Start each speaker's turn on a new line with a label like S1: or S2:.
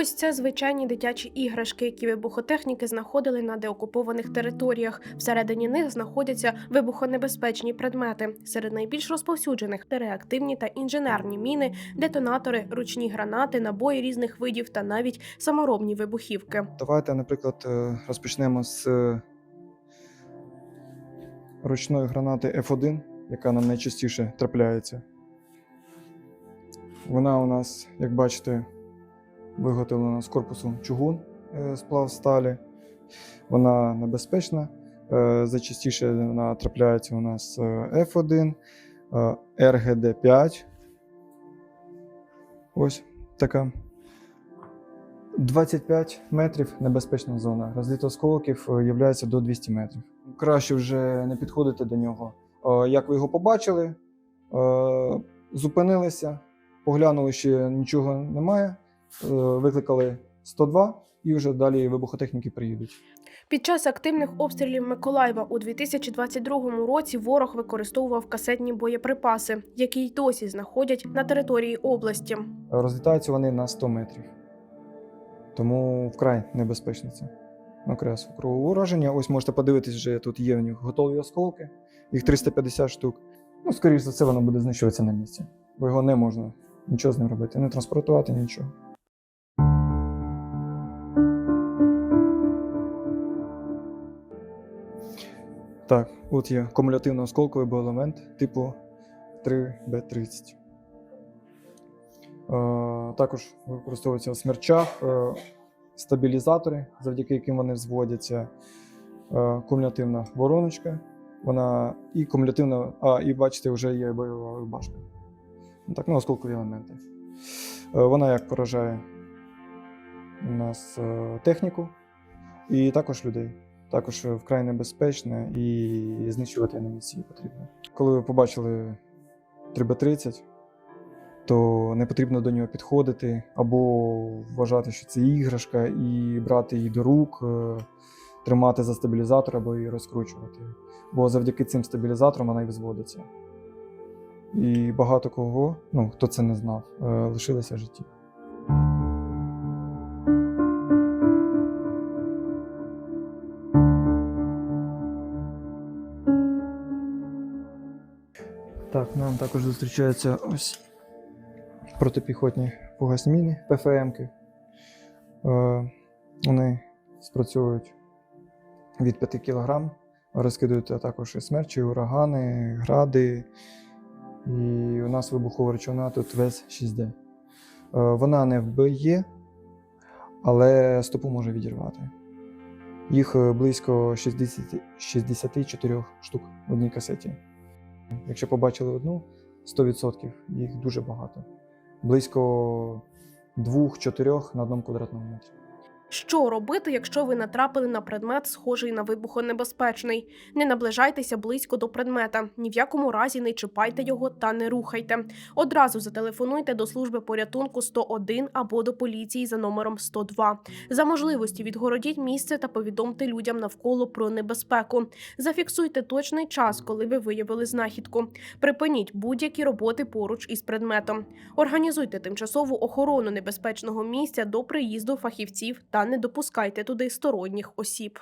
S1: Ось це звичайні дитячі іграшки, які вибухотехніки знаходили на деокупованих територіях. Всередині них знаходяться вибухонебезпечні предмети. Серед найбільш розповсюджених реактивні та інженерні міни, детонатори, ручні гранати, набої різних видів та навіть саморобні вибухівки.
S2: Давайте, наприклад, е, розпочнемо з е, ручної гранати F1, яка нам найчастіше трапляється. Вона у нас, як бачите, виготовлена з корпусу чугун е, сплав сталі. Вона небезпечна. Е, Зачастіше вона трапляється у нас е, F1, е, RGD5. Ось така. 25 метрів небезпечна зона. Розліт осколків являється до 200 метрів. Краще вже не підходити до нього. Як ви його побачили, зупинилися, поглянули, що нічого немає, викликали 102 і вже далі вибухотехніки приїдуть.
S1: Під час активних обстрілів Миколаєва у 2022 році ворог використовував касетні боєприпаси, які й досі знаходять на території області.
S2: Розлітаються вони на 100 метрів. Тому вкрай небезпечно це. Окресло кругове ураження. Ось можете подивитись, вже тут є в них готові осколки, їх 350 штук. Ну, скоріш за все, воно буде знищуватися на місці, бо його не можна нічого з ним робити, не транспортувати, нічого. От є кумулятивно-осколковий боєлемент типу 3Б30. Е, Також використовуються в смерчах е, стабілізатори, завдяки яким вони зводяться. Е, Кумулятивна вороночка. Вона і кумулятивна, а, і бачите, вже є бойова башка. Ну, Так, ну, осколкові елементи. Вона як поражає у нас техніку і також людей. Також вкрай небезпечна і знищувати на місці потрібно. Коли ви побачили 3Б30, то не потрібно до нього підходити або вважати, що це іграшка, і брати її до рук, е, тримати за стабілізатор або її розкручувати. Бо завдяки цим стабілізаторам вона й визводиться. І багато кого, ну хто це не знав, е, лишилися Так, нам також зустрічаються ось протипіхотні фугасні ПФМки. Е, вони спрацьовують від 5 кг, розкидують а також і смерчі, урагани, гради. І у нас вибухова речовина тут вес 6D. Е, вона не вбиє, але стопу може відірвати. Їх е, близько 60, 64 штук в одній касеті. Якщо побачили одну, 100% їх дуже багато. Близько 2-4 на одному квадратному метрі.
S1: Що робити, якщо ви натрапили на предмет, схожий на вибухонебезпечний? Не наближайтеся близько до предмета, ні в якому разі не чіпайте його та не рухайте. Одразу зателефонуйте до служби порятунку 101 або до поліції за номером 102. За можливості відгородіть місце та повідомте людям навколо про небезпеку. Зафіксуйте точний час, коли ви виявили знахідку. Припиніть будь-які роботи поруч із предметом. Організуйте тимчасову охорону небезпечного місця до приїзду фахівців та не допускайте туди сторонніх осіб.